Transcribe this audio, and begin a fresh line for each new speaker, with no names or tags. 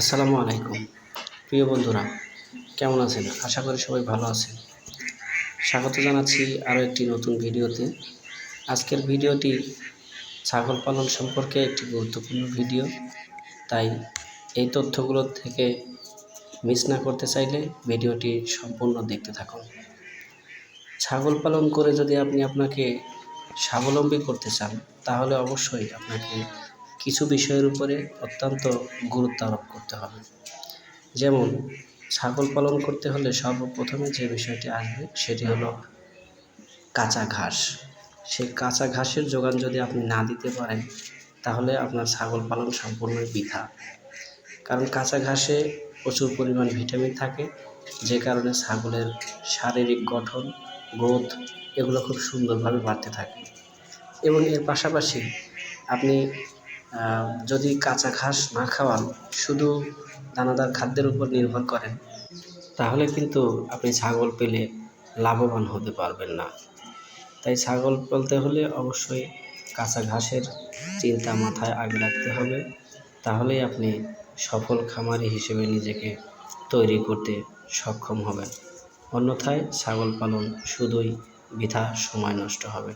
আসসালামু আলাইকুম। প্রিয় বন্ধুরা, কেমন আছেন? আশা করি সবাই ভালো আছেন। স্বাগত জানাচ্ছি আরও একটি নতুন ভিডিওতে। আজকের ভিডিওটি ছাগল পালন সম্পর্কে একটি গুরুত্বপূর্ণ ভিডিও। তাই এই তথ্যগুলো থেকে মিস না করতে চাইলে ভিডিওটি সম্পূর্ণ দেখতে থাকুন। ছাগল পালন করে যদি আপনি আপনাকে স্বাবলম্বী করতে চান, তাহলে অবশ্যই আপনাকে কিছু বিষয়ের উপরে অত্যন্ত গুরুত্ব আরোপ করতে হবে। যেমন, ছাগল পালন করতে হলে সর্বপ্রথমে যে বিষয়টি আসবে সেটি হলো কাঁচা ঘাস। সেই কাঁচা ঘাসের যোগান যদি আপনি না দিতে পারেন, তাহলে আপনার ছাগল পালন সম্পূর্ণই বৃথা। কারণ কাঁচা ঘাসে প্রচুর পরিমাণ ভিটামিন থাকে, যে কারণে ছাগলের শারীরিক গঠন, গ্রোথ এগুলো খুব সুন্দরভাবে বাড়তে থাকে। এবং এর পাশাপাশি আপনি যদি কাঁচা ঘাস না খাওয়ান, শুধু দানাদার খাদ্যের উপর নির্ভর করেন, তাহলে কিন্তু আপনি ছাগল পেলে লাভবান হতে পারবেন না। তাই ছাগল পালতে হলে অবশ্যই কাঁচা ঘাসের চিন্তা মাথায় আগে রাখতে হবে। তাহলেই আপনি সফল খামারি হিসেবে নিজেকে তৈরি করতে সক্ষম হবেন। অন্যথায় ছাগল পালন শুধুই বৃথা সময় নষ্ট হবে।